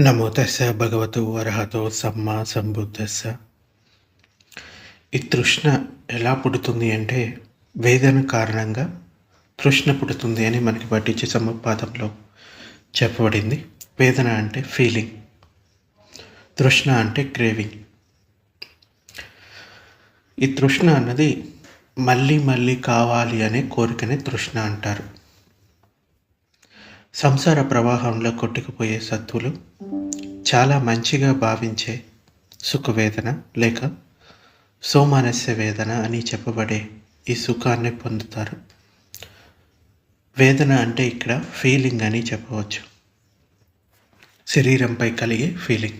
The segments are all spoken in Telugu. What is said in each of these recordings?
నమోతస్స భగవతు అర్హతో సమ్మ సంబుద్ధస్స ఈ తృష్ణ ఎలా పుడుతుంది అంటే వేదన కారణంగా తృష్ణ పుడుతుంది అని మనకి పట్టించే సమపాదంలో చెప్పబడింది. వేదన అంటే ఫీలింగ్ తృష్ణ అంటే క్రేవింగ్ ఈ తృష్ణ అన్నది మళ్ళీ మళ్ళీ కావాలి అనే కోరికనే తృష్ణ అంటారు. సంసార ప్రవాహంలో కొట్టుకుపోయే సత్తులు చాలా మంచిగా భావించే సుఖవేదన లేక సోమానస్య వేదన అని చెప్పబడే ఈ సుఖాన్ని పొందుతారు. వేదన అంటే ఇక్కడ ఫీలింగ్ అని చెప్పవచ్చు. శరీరంపై కలిగే ఫీలింగ్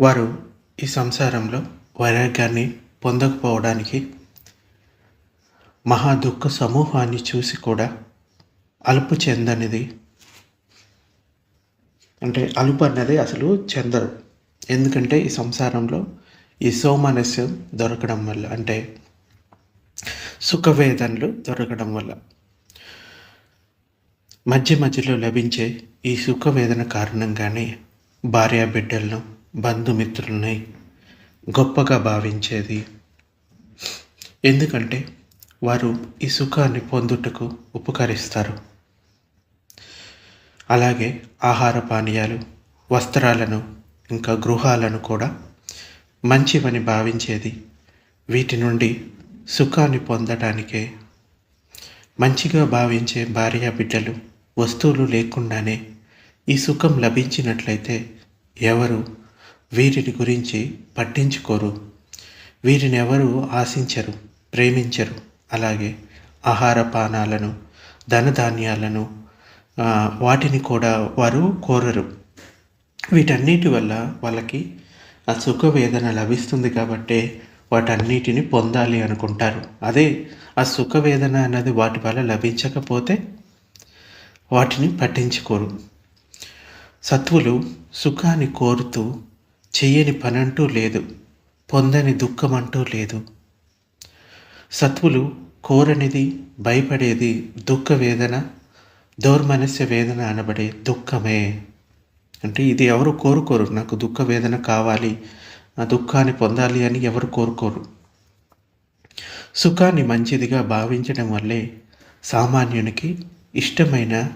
వారు ఈ సంసారంలో వైరాగ్యాన్ని పొందకపోవడానికి మహా దుఃఖ సమూహాన్ని చూసి కూడా అలుపు చెందనిది అంటే అలుపు అన్నది అసలు చెందరు. ఎందుకంటే ఈ సంసారంలో ఈ సోమనస్యం దొరకడం వల్ల అంటే సుఖవేదనలు దొరకడం వల్ల. మధ్య మధ్యలో లభించే ఈ సుఖవేదన కారణంగానే భార్య బిడ్డలను బంధుమిత్రుల్ని గొప్పగా భావించేది. ఎందుకంటే వారు ఈ సుఖాన్ని పొందుటకు ఉపకరిస్తారు. అలాగే ఆహార పానీయాలు వస్త్రాలను ఇంకా గృహాలను కూడా మంచివని భావించేది. వీటి నుండి సుఖాన్ని పొందటానికే. మంచిగా భావించే భార్య బిడ్డలు వస్తువులు లేకుండానే ఈ సుఖం లభించినట్లయితే ఎవరు వీరిని గురించి పట్టించుకోరు. వీరిని ఎవరు ఆశించరు ప్రేమించరు. అలాగే ఆహార పానాలను ధనధాన్యాలను వాటిని కూడా వారు కోరరు. వీటన్నిటి వల్ల వాళ్ళకి ఆ సుఖ వేదన లభిస్తుంది కాబట్టే వాటన్నిటిని పొందాలి అనుకుంటారు. అదే ఆ సుఖ వేదన అన్నది వాటి వల్ల లభించకపోతే వాటిని పట్టించుకోరు. సత్వులు సుఖాన్ని కోరుతూ చేయని పనంటూ లేదు పొందని దుఃఖం అంటూ లేదు. సత్వులు కోరనిది భయపడేది దుఃఖ వేదన దౌర్మనస్య వేదన అనబడే దుఃఖమే. అంటే ఇది ఎవరు కోరుకోరు. నాకు దుఃఖ వేదన కావాలి. ఆ దుఃఖాన్ని పొందాలి అని ఎవరు కోరుకోరు. సుఖాన్ని మంచిదిగా భావించడం వల్లే సామాన్యునికి ఇష్టమైన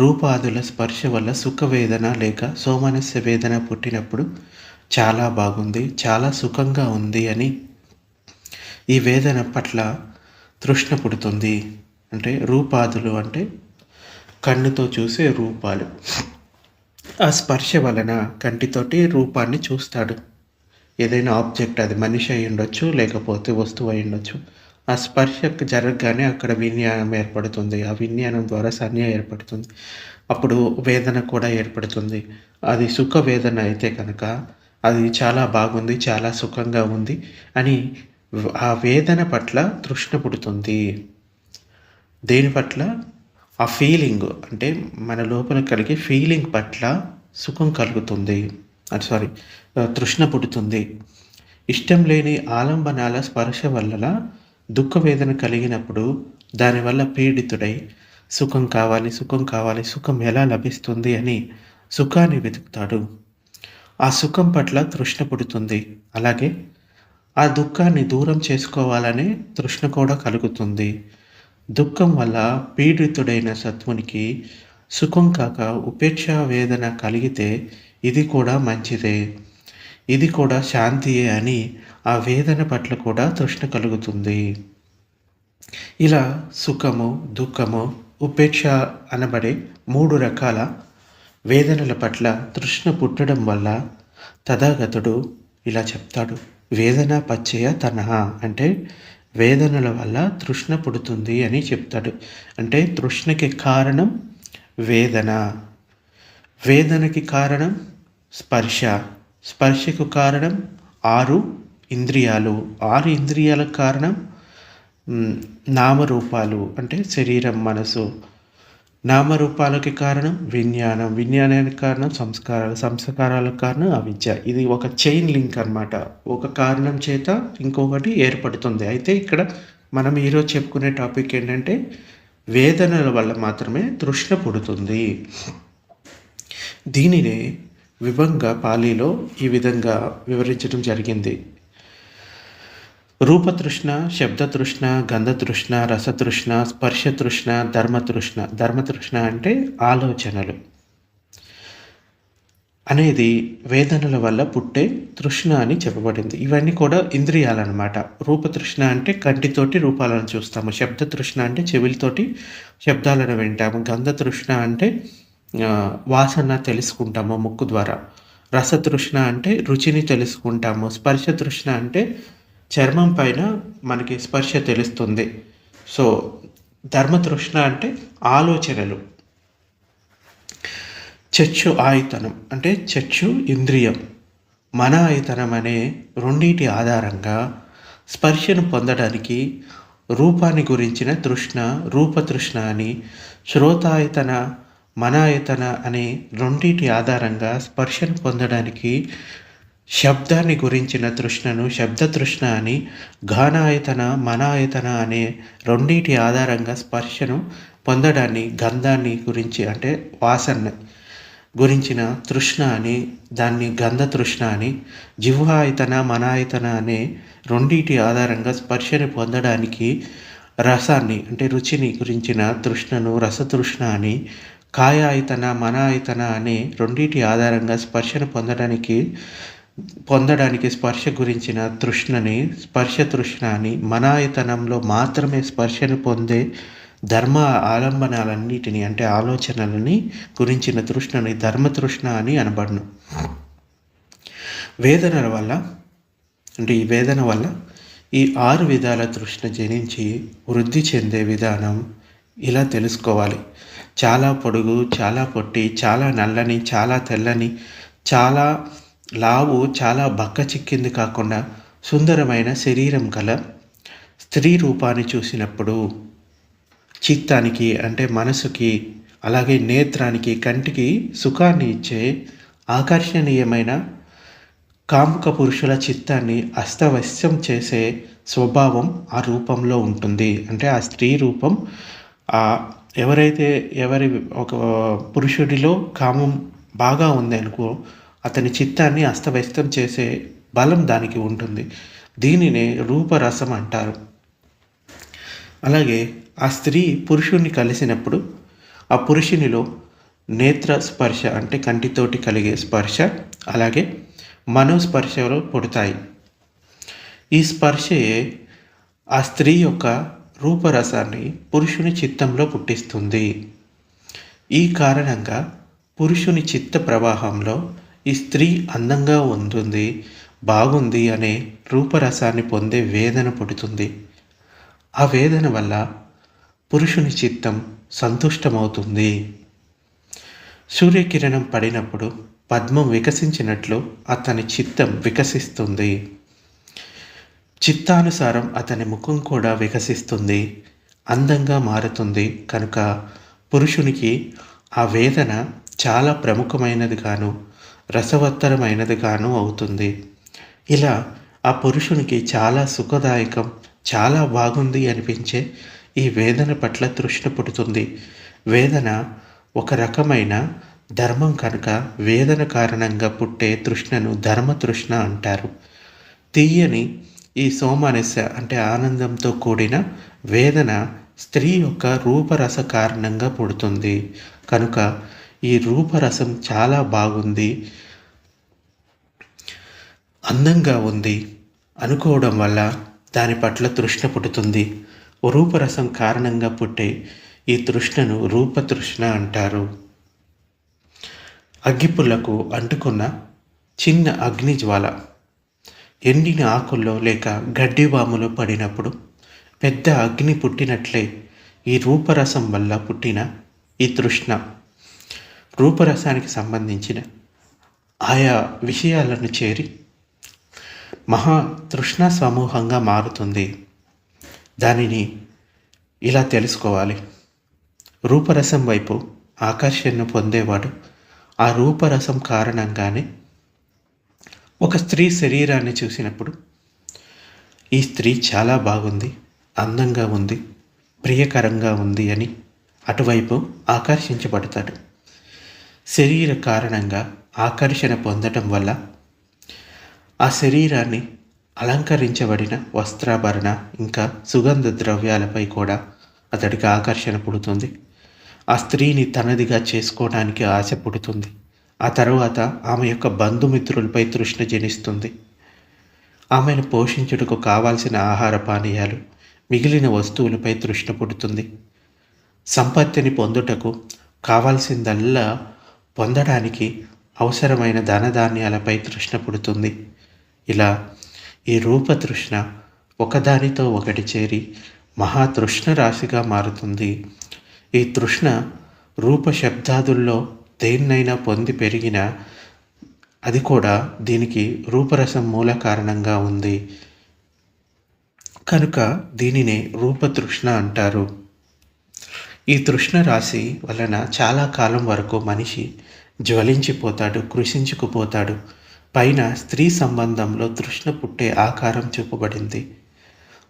రూపాదుల స్పర్శ వల్ల సుఖవేదన లేక సోమనస్య వేదన పుట్టినప్పుడు చాలా బాగుంది చాలా సుఖంగా ఉంది అని ఈ వేదన పట్ల తృష్ణ పుడుతుంది. అంటే రూపాదులు అంటే కన్నుతో చూసే రూపాలు. ఆ స్పర్శ వలన కంటితోటి రూపాన్ని చూస్తాడు. ఏదైనా ఆబ్జెక్ట్ అది మనిషి అయి ఉండొచ్చు లేకపోతే వస్తువు అయి ఉండొచ్చు. ఆ స్పర్శ జరగగానే అక్కడ విన్యానం ఏర్పడుతుంది. ఆ విన్యానం ద్వారా సంజ్ఞ ఏర్పడుతుంది. అప్పుడు వేదన కూడా ఏర్పడుతుంది. అది సుఖ వేదన అయితే కనుక అది చాలా బాగుంది చాలా సుఖంగా ఉంది అని ఆ వేదన పట్ల తృష్ణ పుడుతుంది. దేని పట్ల? ఆ ఫీలింగ్ అంటే మన లోపల కలిగే ఫీలింగ్ పట్ల సుఖం కలుగుతుంది. అది సారీ తృష్ణ పుడుతుంది. ఇష్టం లేని ఆలంబనాల స్పర్శ వల్ల దుఃఖ వేదన కలిగినప్పుడు దానివల్ల పీడితుడై సుఖం కావాలి సుఖం కావాలి సుఖం ఎలా లభిస్తుంది అని సుఖాన్ని వెతుకుతాడు. ఆ సుఖం పట్ల తృష్ణ పుడుతుంది. అలాగే ఆ దుఃఖాన్ని దూరం చేసుకోవాలనే తృష్ణ కూడా కలుగుతుంది. దుఃఖం వల్ల పీడితుడైన సత్వునికి సుఖం కాక ఉపేక్ష వేదన కలిగితే ఇది కూడా మంచిదే. ఇది కూడా శాంతియే అని ఆ వేదన పట్ల కూడా తృష్ణ కలుగుతుంది. ఇలా సుఖము దుఃఖము ఉపేక్ష అనబడే మూడు రకాల వేదనల పట్ల తృష్ణ పుట్టడం వల్ల తథాగతుడు ఇలా చెప్తాడు. వేదన పచ్చయ తనహ అంటే వేదనల వల్ల తృష్ణ పుడుతుంది అని చెప్తాడు. అంటే తృష్ణకి కారణం వేదన. వేదనకి కారణం స్పర్శ. స్పర్శకు కారణం ఆరు ఇంద్రియాలు. ఆరు ఇంద్రియాలకు కారణం నామరూపాలు. అంటే శరీరం మనసు. నామరూపాలకి కారణం విజ్ఞానం. విజ్ఞానానికి కారణం సంస్కారాలు సంస్కారాలకు కారణం అవిద్య. ఇది ఒక చైన్ లింక్ అనమాట ఒక కారణం చేత ఇంకొకటి ఏర్పడుతుంది. అయితే ఇక్కడ మనం ఈరోజు చెప్పుకునే టాపిక్ ఏంటంటే వేదనల వల్ల మాత్రమే తృష్ణ పుడుతుంది. దీనినే విభంగ పాలీలో ఈ విధంగా వివరించడం జరిగింది. రూపతృష్ణ శబ్దతృష్ణ గంధతృష్ణ రసతృష్ణ స్పర్శతృష్ణ ధర్మతృష్ణ. ధర్మతృష్ణ అంటే ఆలోచనలు. అనేది వేదనల వల్ల పుట్టే తృష్ణ అని చెప్పబడింది. ఇవన్నీ కూడా ఇంద్రియాలన్నమాట. రూపతృష్ణ అంటే కంటితోటి రూపాలను చూస్తాము. శబ్ద తృష్ణ అంటే చెవిలతోటి శబ్దాలను వింటాము. గంధ తృష్ణ అంటే వాసన తెలుసుకుంటాము ముక్కు ద్వారా. రసతృష్ణ అంటే రుచిని తెలుసుకుంటాము. స్పర్శ తృష్ణ అంటే చర్మం పైన మనకి స్పర్శ తెలుస్తుంది. సో ధర్మతృష్ణ అంటే ఆలోచనలు. చచ్చు ఆయతనం అంటే చచ్చు ఇంద్రియం. మన ఆయతనం అనే రెండింటి ఆధారంగా స్పర్శను పొందడానికి రూపాన్ని గురించిన తృష్ణ రూపతృష్ణ అని శ్రోతాయతన మనాయతన అనే రెండింటి ఆధారంగా స్పర్శను పొందడానికి శబ్దాన్ని గురించిన తృష్ణను శబ్ద తృష్ణ అని ఘానాయతన మనాయతన అనే రెండింటి ఆధారంగా స్పర్శను పొందడాన్ని గంధాన్ని గురించి అంటే వాసన గురించిన తృష్ణ అని దాన్ని గంధ తృష్ణ అని జిహ్వాయతన మనాయతన అనే రెండింటి ఆధారంగా స్పర్శని పొందడానికి రసాన్ని అంటే రుచిని గురించిన తృష్ణను రసతృష్ణ అని కాయాయతన మనాయతన అనే రెండింటి ఆధారంగా స్పర్శను పొందడానికి పొందడానికి స్పర్శ గురించిన తృష్ణని స్పర్శ తృష్ణ అని మనాయతనంలో మాత్రమే స్పర్శను పొందే ధర్మ ఆలంబనాలన్నిటిని అంటే ఆలోచనలని గురించిన తృష్ణని ధర్మతృష్ణ అని అనబడును. వేదనల వల్ల అంటే ఈ వేదన వల్ల ఈ ఆరు విధాల తృష్ణ జనించి వృద్ధి చెందే విధానం ఇలా తెలుసుకోవాలి. చాలా పొడుగు చాలా పొట్టి చాలా నల్లని చాలా తెల్లని చాలా లావు చాలా బక్క చిక్కింది కాకుండా సుందరమైన శరీరం గల స్త్రీ రూపాన్ని చూసినప్పుడు చిత్తానికి అంటే మనసుకి అలాగే నేత్రానికి కంటికి సుఖాన్ని ఇచ్చే ఆకర్షణీయమైన కాముక పురుషుల చిత్తాన్ని అస్తవశ్యం చేసే స్వభావం ఆ రూపంలో ఉంటుంది. అంటే ఆ స్త్రీ రూపం ఆ ఎవరైతే ఎవరి ఒక పురుషుడిలో కామం బాగా ఉంది అనుకో అతని చిత్తాన్ని అస్తవ్యస్తం చేసే బలం దానికి ఉంటుంది. దీనినే రూపరసం అంటారు. అలాగే ఆ స్త్రీ పురుషుణ్ణి కలిసినప్పుడు ఆ పురుషునిలో నేత్ర స్పర్శ అంటే కంటితోటి కలిగే స్పర్శ అలాగే మనోస్పర్శలో పుడతాయి. ఈ స్పర్శే ఆ స్త్రీ యొక్క రూపరసాన్ని పురుషుని చిత్తంలో పుట్టిస్తుంది. ఈ కారణంగా పురుషుని చిత్త ప్రవాహంలో ఈ స్త్రీ అందంగా ఉంటుంది బాగుంది అనే రూపరసాన్ని పొందే వేదన పుడుతుంది. ఆ వేదన వల్ల పురుషుని చిత్తం సంతుష్టమవుతుంది. సూర్యకిరణం పడినప్పుడు పద్మం వికసించినట్లు అతని చిత్తం వికసిస్తుంది. చిత్తానుసారం అతని ముఖం కూడా వికసిస్తుంది అందంగా మారుతుంది. కనుక పురుషునికి ఆ వేదన చాలా ప్రముఖమైనది గాను రసవత్తరమైనదిగాను అవుతుంది. ఇలా ఆ పురుషునికి చాలా సుఖదాయకం చాలా బాగుంది అనిపించే ఈ వేదన పట్ల తృష్ణ పుడుతుంది. వేదన ఒక రకమైన ధర్మం కనుక వేదన కారణంగా పుట్టే తృష్ణను ధర్మ తృష్ణ అంటారు. తీయని ఈ సోమానస్య అంటే ఆనందంతో కూడిన వేదన స్త్రీ యొక్క రూపరస కారణంగా పుడుతుంది. కనుక ఈ రూపరసం చాలా బాగుంది. అందంగా ఉంది. అనుకోవడం వల్ల దాని పట్ల తృష్ణ పుట్టుతుంది. రూపరసం కారణంగా పుట్టే ఈ తృష్ణను రూపతృష్ణ అంటారు. అగ్గిపుల్లకు అంటుకున్న చిన్న అగ్ని జ్వాల ఎండిన ఆకుల్లో లేక గడ్డి బాములో పడినప్పుడు పెద్ద అగ్ని పుట్టినట్లే ఈ రూపరసం వల్ల పుట్టిన ఈ తృష్ణ. రూపరసానికి సంబంధించిన ఆయా విషయాలను చేరి మహా తృష్ణ సమూహంగా మారుతుంది. దానిని ఇలా తెలుసుకోవాలి. రూపరసం వైపు ఆకర్షణను పొందేవాడు ఆ రూపరసం కారణంగానే ఒక స్త్రీ శరీరాన్ని చూసినప్పుడు ఈ స్త్రీ చాలా బాగుంది అందంగా ఉంది ప్రియకరంగా ఉంది అని అటువైపు ఆకర్షించబడతాడు. శరీర కారణంగా ఆకర్షణ పొందటం వల్ల ఆ శరీరాన్ని అలంకరించబడిన వస్త్రాభరణ ఇంకా సుగంధ ద్రవ్యాలపై కూడా అతడికి ఆకర్షణ పుడుతుంది. ఆ స్త్రీని తనదిగా చేసుకోవడానికి ఆశ పుడుతుంది. ఆ తర్వాత ఆమె యొక్క బంధుమిత్రులపై తృష్ణ జనిస్తుంది. ఆమెను పోషించుటకు కావాల్సిన ఆహార పానీయాలు మిగిలిన వస్తువులపై తృష్ణ పుడుతుంది. సంపత్తిని పొందుటకు కావాల్సిందల్లా పొందడానికి అవసరమైన ధనధాన్యాలపై తృష్ణ పుడుతుంది. ఇలా ఈ రూపతృష్ణ ఒకదానితో ఒకటి చేరి మహాతృష్ణ రాశిగా మారుతుంది. ఈ తృష్ణ రూప శబ్దాదుల్లో దేన్నైనా పొంది పెరిగిన అది కూడా దీనికి రూపరసం మూల కారణంగా ఉంది. కనుక దీనినే రూపతృష్ణ అంటారు. ఈ తృష్ణ రాశి వలన చాలా కాలం వరకు మనిషి జ్వలించిపోతాడు కృషించుకుపోతాడు పైన స్త్రీ సంబంధంలో తృష్ణ పుట్టే ఆకారం చూపబడింది.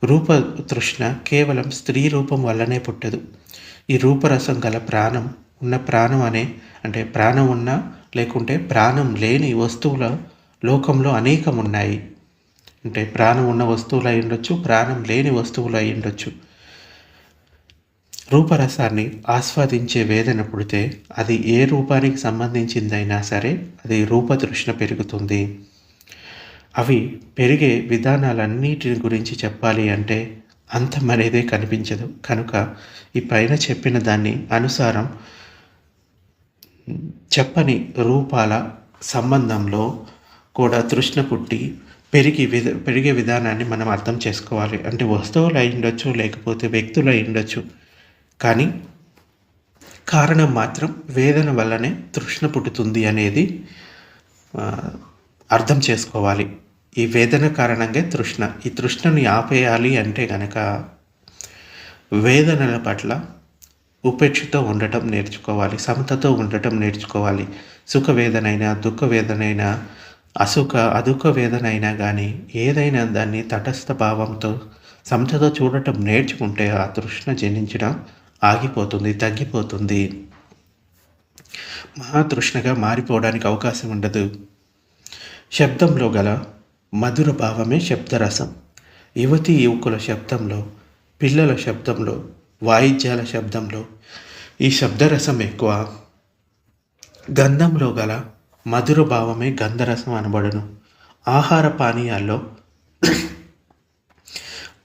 రూప తృష్ణ కేవలం స్త్రీ రూపం వల్లనే పుట్టదు. ఈ రూపరసం గల ప్రాణం ఉన్న ప్రాణం అనే అంటే ప్రాణం ఉన్న లేకుంటే ప్రాణం లేని వస్తువుల లోకంలో అనేకం ఉన్నాయి అంటే ప్రాణం ఉన్న వస్తువులు అయి ఉండొచ్చు ప్రాణం లేని వస్తువులు అయి ఉండొచ్చు. రూపరసాన్ని ఆస్వాదించే వేదన పుడితే అది ఏ రూపానికి సంబంధించిందైనా సరే అది రూపతృష్ణ పెరుగుతుంది. అవి పెరిగే విధానాలన్నిటి గురించి చెప్పాలి అంటే అంతం అనేదే కనిపించదు. కనుక ఈ పైన చెప్పిన దాన్ని అనుసారం చెప్పని రూపాల సంబంధంలో కూడా తృష్ణ పుట్టి పెరిగి విధ పెరిగే విధానాన్ని మనం అర్థం చేసుకోవాలి. అంటే వస్తువులు అయి ఉండొచ్చు లేకపోతే వ్యక్తులు అయి ఉండొచ్చు. కానీ కారణం మాత్రం వేదన వల్లనే తృష్ణ పుట్టుతుంది అనేది అర్థం చేసుకోవాలి. ఈ వేదన కారణంగా తృష్ణ. ఈ తృష్ణని ఆపేయాలి అంటే కనుక వేదనల పట్ల ఉపేక్షతో ఉండటం నేర్చుకోవాలి సమతతో ఉండటం నేర్చుకోవాలి. సుఖ వేదనైనా దుఃఖ వేదనైనా అసుఖ అదుఖ వేదనైనా కానీ ఏదైనా దాన్ని తటస్థ భావంతో సమతతో చూడటం నేర్చుకుంటే ఆ తృష్ణ జనించడం ఆగిపోతుంది తగ్గిపోతుంది. మహాతృష్ణగా మారిపోవడానికి అవకాశం ఉండదు. శబ్దంలో గల మధుర భావమే శబ్దరసం. యువతి యువకుల శబ్దంలో పిల్లల శబ్దంలో వాయిద్యాల శబ్దంలో ఈ శబ్దరసం ఎక్కువ. గంధంలో గల మధుర భావమే గంధరసం అనబడును. ఆహార పానీయాల్లో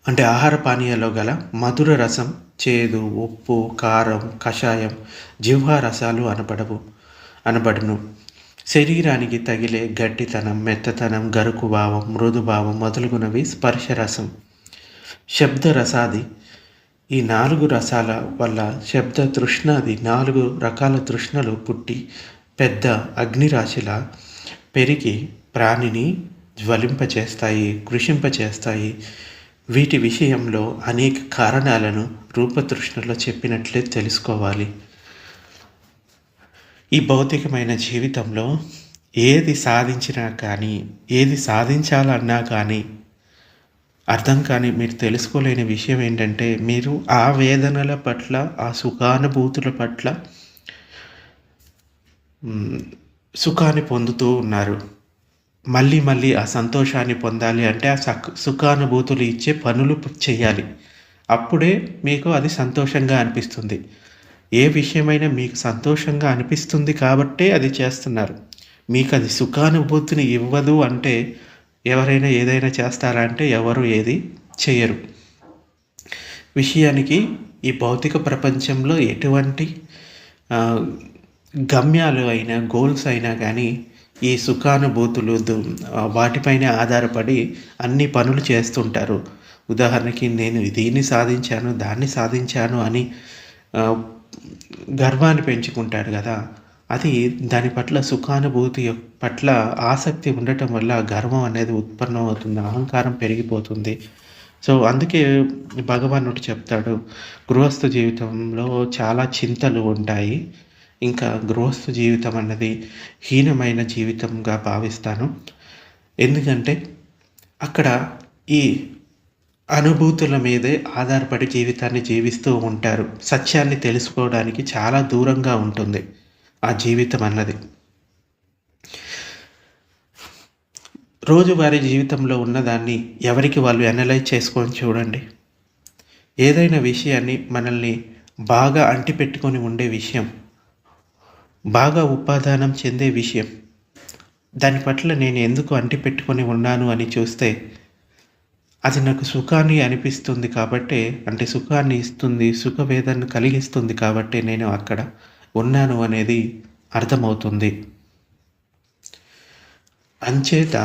అంటే ఆహార పానీయాల్లో గల మధుర రసం చేదు ఉప్పు కారం కషాయం జిహ్వా రసాలు అనబడవు అనబడును. శరీరానికి తగిలే గట్టితనం మెత్తతనం గరుకు భావం మృదుభావం మొదలుగునవి స్పర్శరసం. శబ్ద రసాది ఈ నాలుగు రసాల వల్ల శబ్ద తృష్ణాది నాలుగు రకాల తృష్ణలు పుట్టి పెద్ద అగ్నిరాశిలా పెరిగి ప్రాణిని జ్వలింపచేస్తాయి కృషింపచేస్తాయి. వీటి విషయంలో అనేక కారణాలను రూపతృష్ణలో చెప్పినట్లే తెలుసుకోవాలి. ఈ భౌతికమైన జీవితంలో ఏది సాధించినా కానీ ఏది సాధించాలన్నా కానీ అర్థం కానీ మీరు తెలుసుకోలేని విషయం ఏంటంటే మీరు ఆ వేదనల పట్ల ఆ సుఖానుభూతుల పట్ల సుఖాన్ని పొందుతూ ఉన్నారు. మళ్ళీ మళ్ళీ ఆ సంతోషాన్ని పొందాలి అంటే ఆ సక్ సుఖానుభూతులు ఇచ్చే పనులు చేయాలి అప్పుడే మీకు అది సంతోషంగా అనిపిస్తుంది. ఏ విషయమైనా మీకు సంతోషంగా అనిపిస్తుంది కాబట్టే అది చేస్తున్నారు. మీకు అది సుఖానుభూతిని ఇవ్వదు అంటే ఎవరైనా ఏదైనా చేస్తారా అంటే ఎవరు ఏది చేయరు విషయానికి ఈ భౌతిక ప్రపంచంలో ఎటువంటి గమ్యాలు అయినా గోల్స్ అయినా కానీ ఈ సుఖానుభూతులు వాటిపైన ఆధారపడి అన్ని పనులు చేస్తుంటారు. ఉదాహరణకి నేను దీన్ని సాధించాను దాన్ని సాధించాను అని గర్వాన్ని పెంచుకుంటాడు కదా. అది దాని పట్ల సుఖానుభూతి పట్ల ఆసక్తి ఉండటం వల్ల గర్వం అనేది ఉత్పన్నం అవుతుంది అహంకారం పెరిగిపోతుంది. సో అందుకే భగవానుడు చెప్తాడు గృహస్థ జీవితంలో చాలా చింతలు ఉంటాయి. ఇంకా గృహస్థ జీవితం అన్నది హీనమైన జీవితంగా భావిస్తాను. ఎందుకంటే అక్కడ ఈ అనుభూతుల మీదే ఆధారపడి జీవితాన్ని జీవిస్తూ ఉంటారు. సత్యాన్ని తెలుసుకోవడానికి చాలా దూరంగా ఉంటుంది ఆ జీవితం అన్నది. రోజువారీ జీవితంలో ఉన్నదాన్ని ఎవరికి వాళ్ళు అనలైజ్ చేసుకొని చూడండి. ఏదైనా విషయాన్ని మనల్ని బాగా అంటిపెట్టుకొని ఉండే విషయం. బాగా ఉపాదానం చెందే విషయం. దాని పట్ల నేను ఎందుకు అంటిపెట్టుకొని ఉన్నాను అని చూస్తే అది నాకు సుఖాన్ని అనిపిస్తుంది కాబట్టే అంటే సుఖాన్ని ఇస్తుంది సుఖవేదన కలిగిస్తుంది కాబట్టి నేను అక్కడ ఉన్నాను అనేది అర్థమవుతుంది. అంచేత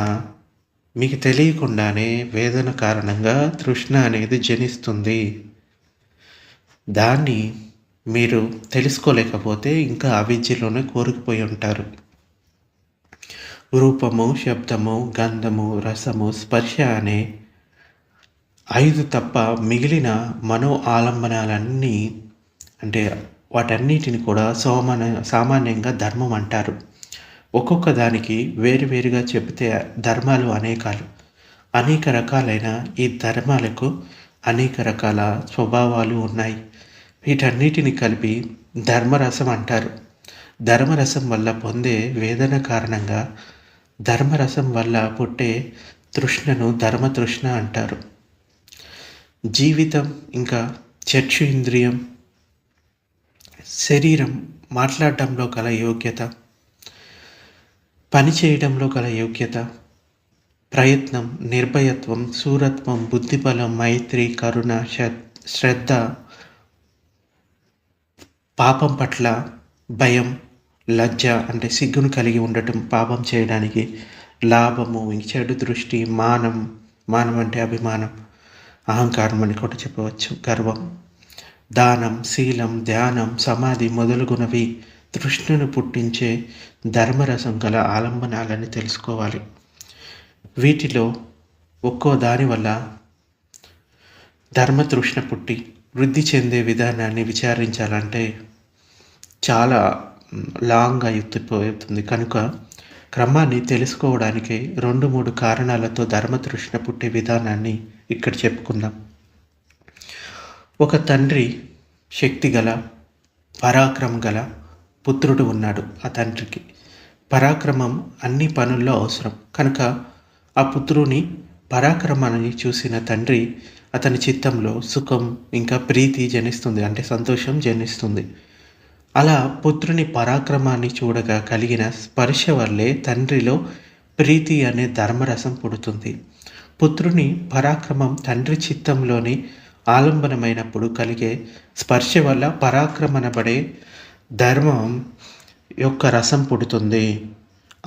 మీకు తెలియకుండానే వేదన కారణంగా తృష్ణ అనేది జనిస్తుంది. దాన్ని మీరు తెలుసుకోలేకపోతే ఇంకా అవిద్యలోనే కోరుకుపోయి ఉంటారు. రూపము శబ్దము గంధము రసము స్పర్శ అనే ఐదు తప్ప మిగిలిన మనో ఆలంబనాలన్నీ అంటే వాటన్నిటిని కూడా సోమాన సామాన్యంగా ధర్మం అంటారు. ఒక్కొక్క దానికి వేరువేరుగా చెబితే ధర్మాలు అనేకాలు. అనేక రకాలైన ఈ ధర్మాలకు అనేక రకాల స్వభావాలు ఉన్నాయి. వీటన్నిటిని కలిపి ధర్మరసం అంటారు. ధర్మరసం వల్ల పొందే వేదన కారణంగా ధర్మరసం వల్ల పుట్టే తృష్ణను ధర్మతృష్ణ అంటారు. జీవితం ఇంకా చక్షు ఇంద్రియం శరీరం మాట్లాడటంలో గల యోగ్యత పని చేయడంలో గల యోగ్యత ప్రయత్నం నిర్భయత్వం సూరత్వం బుద్ధిబలం మైత్రి కరుణ శ్రద్ధ పాపం పట్ల భయం లజ్జ అంటే సిగ్గును కలిగి ఉండటం పాపం చేయడానికి లాభము చెడు దృష్టి మానం మానం అంటే అభిమానం అహంకారం అని కూడా చెప్పవచ్చు. గర్వం దానం శీలం ధ్యానం సమాధి మొదలుగునవి తృష్ణను పుట్టించే ధర్మరసం గల ఆలంబనాలని తెలుసుకోవాలి. వీటిలో ఒక్కో దాని వల్ల ధర్మతృష్ణ పుట్టి వృద్ధి చెందే విధానాన్ని విచారించాలంటే చాలా లాంగ్గా ఎత్తిపోతుంది. కనుక క్రమాన్ని తెలుసుకోవడానికి రెండు మూడు కారణాలతో ధర్మతృష్ణ పుట్టే విధానాన్ని ఇక్కడ చెప్పుకుందాం. ఒక తండ్రి శక్తి గల పరాక్రమం గల పుత్రుడు ఉన్నాడు ఆ తండ్రికి. పరాక్రమం అన్ని పనుల్లో అవసరం. కనుక ఆ పుత్రుని పరాక్రమాన్ని చూసిన తండ్రి అతని చిత్తంలో సుఖం ఇంకా ప్రీతి జనిస్తుంది. అంటే సంతోషం జనిస్తుంది. అలా పుత్రుని పరాక్రమాన్ని చూడగా కలిగిన స్పర్శ వల్లే తండ్రిలో ప్రీతి అనే ధర్మరసం పుడుతుంది. పుత్రుని పరాక్రమం తండ్రి చిత్తంలోని ఆలంబనమైనప్పుడు కలిగే స్పర్శ వల్ల పరాక్రమణపడే ధర్మం యొక్క రసం పుడుతుంది.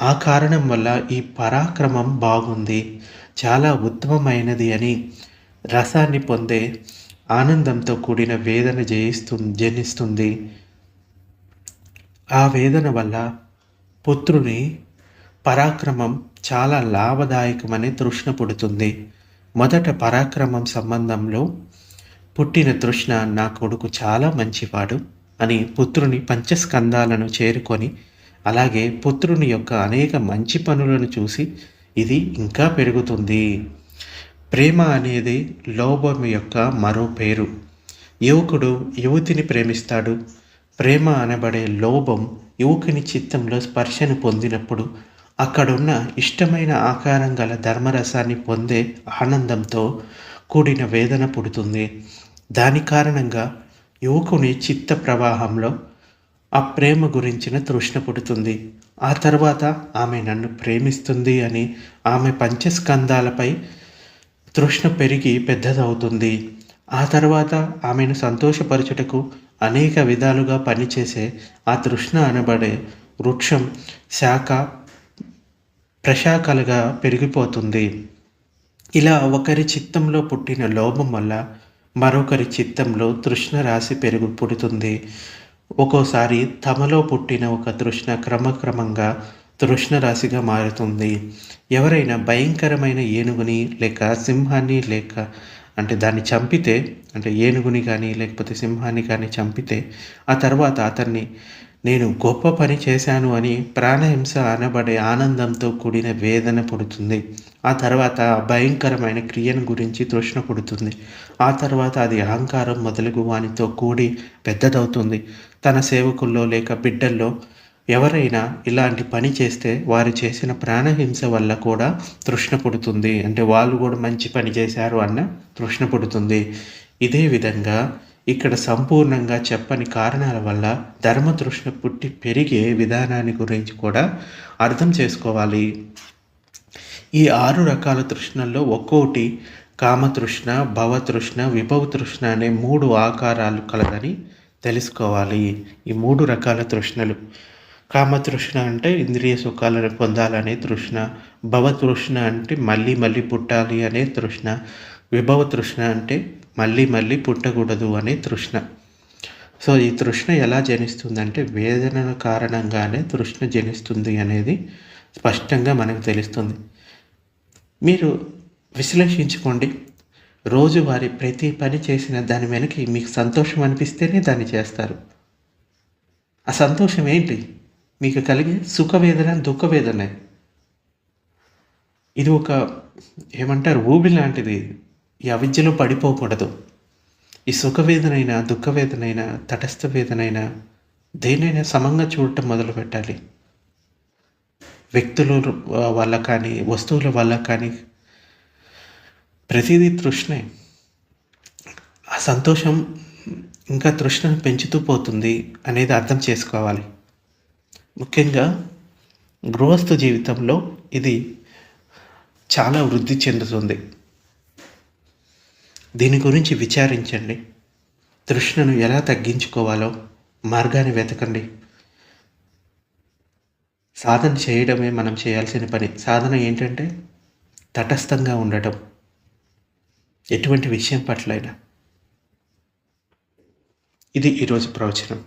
ఆ కారణం వల్ల ఈ పరాక్రమం బాగుంది. చాలా ఉత్తమమైనది అని రసాన్ని పొందే ఆనందంతో కూడిన వేదన జయిస్తు జనిస్తుంది. ఆ వేదన వల్ల పుత్రుని పరాక్రమం చాలా లాభదాయకమని తృష్ణ పుడుతుంది. మొదట పరాక్రమం సంబంధంలో పుట్టిన తృష్ణ నా కొడుకు చాలా మంచివాడు అని పుత్రుని పంచస్కందాలను చేరుకొని అలాగే పుత్రుని యొక్క అనేక మంచి పనులను చూసి ఇది ఇంకా పెరుగుతుంది. ప్రేమ అనేది లోభం యొక్క మరో పేరు. యువకుడు యువతిని ప్రేమిస్తాడు. ప్రేమ అనబడే లోభం యువకుని చిత్తంలో స్పర్శను పొందినప్పుడు అక్కడున్న ఇష్టమైన ఆకారం గల ధర్మరసాన్ని పొందే ఆనందంతో కూడిన వేదన పుడుతుంది. దాని కారణంగా యువకుని చిత్త ప్రవాహంలో ఆ ప్రేమ గురించిన తృష్ణ పుడుతుంది. ఆ తర్వాత ఆమె నన్ను ప్రేమిస్తుంది అని ఆమె పంచస్కందాలపై తృష్ణ పెరిగి పెద్దదవుతుంది. ఆ తర్వాత ఆమెను సంతోషపరచుటకు అనేక విధాలుగా పనిచేసే ఆ తృష్ణ అనబడే వృక్షం శాఖ ప్రశాఖలుగా పెరిగిపోతుంది. ఇలా ఒకరి చిత్తంలో పుట్టిన లోభం వల్ల మరొకరి చిత్తంలో తృష్ణ రాశి పెరుగు పుడుతుంది. ఒక్కోసారి తమలో పుట్టిన ఒక తృష్ణ క్రమక్రమంగా తృష్ణ రాశిగా మారుతుంది. ఎవరైనా భయంకరమైన ఏనుగుని లేక సింహాన్ని లేక అంటే దాన్ని చంపితే అంటే ఏనుగుని కానీ లేకపోతే సింహాన్ని కానీ చంపితే ఆ తర్వాత అతన్ని నేను గొప్ప పని చేశాను అని ప్రాణహింస అనబడే ఆనందంతో కూడిన వేదన పుడుతుంది. ఆ తర్వాత భయంకరమైన క్రియను గురించి తృష్ణ పుడుతుంది. ఆ తర్వాత అది అహంకారం మొదలగు వానితో కూడి పెద్దదవుతుంది. తన సేవకుల్లో లేక బిడ్డల్లో ఎవరైనా ఇలాంటి పని చేస్తే వారు చేసిన ప్రాణహింస వల్ల కూడా తృష్ణ పుడుతుంది. అంటే వాళ్ళు కూడా మంచి పని చేశారు అన్న తృష్ణ పుడుతుంది. ఇదే విధంగా ఇక్కడ సంపూర్ణంగా చెప్పని కారణాల వల్ల ధర్మతృష్ణ పుట్టి పెరిగే విధానాన్ని గురించి కూడా అర్థం చేసుకోవాలి. ఈ ఆరు రకాల తృష్ణల్లో ఒక్కోటి కామతృష్ణ భవతృష్ణ విభవ తృష్ణ అనే మూడు ఆకారాలు కలదని తెలుసుకోవాలి. ఈ మూడు రకాల తృష్ణలు కామతృష్ణ అంటే ఇంద్రియ సుఖాలను పొందాలనే తృష్ణ భవతృష్ణ అంటే మళ్ళీ మళ్ళీ పుట్టాలి అనే తృష్ణ విభవ తృష్ణ అంటే మళ్ళీ మళ్ళీ పుట్టకూడదు అనే తృష్ణ. సో ఈ తృష్ణ ఎలా జనిస్తుందంటే వేదన కారణంగానే తృష్ణ జనిస్తుంది అనేది స్పష్టంగా మనకు తెలుస్తుంది. మీరు విశ్లేషించుకోండి. రోజువారి ప్రతి పని చేసిన దాని వెనక మీకు సంతోషం అనిపిస్తేనే దాన్ని చేస్తారు. ఆ సంతోషం ఏంటి? మీకు కలిగే సుఖవేదన దుఃఖవేదనే. ఇది ఒక ఏమంటారు ఊబి లాంటిది ఈ అవిద్యలో పడిపోకూడదు. ఈ సుఖవేదనైనా దుఃఖవేదనైనా తటస్థ వేదనైనా దేనైనా సమంగా చూడటం మొదలు పెట్టాలి. వ్యక్తుల వల్ల కానీ వస్తువుల వల్ల కానీ ప్రతిదీ తృష్ణే. ఆ సంతోషం ఇంకా తృష్ణను పెంచుతూ పోతుంది అనేది అర్థం చేసుకోవాలి. ముఖ్యంగా గృహస్థ జీవితంలో ఇది చాలా వృద్ధి చెందుతుంది. దీని గురించి విచారించండి. తృష్ణను ఎలా తగ్గించుకోవాలో మార్గాన్ని వెతకండి. సాధన చేయడమే మనం చేయాల్సిన పని. సాధన ఏంటంటే తటస్థంగా ఉండటం. ఎటువంటి విషయం పట్లైనా. ఇది ఈరోజు ప్రవచనం.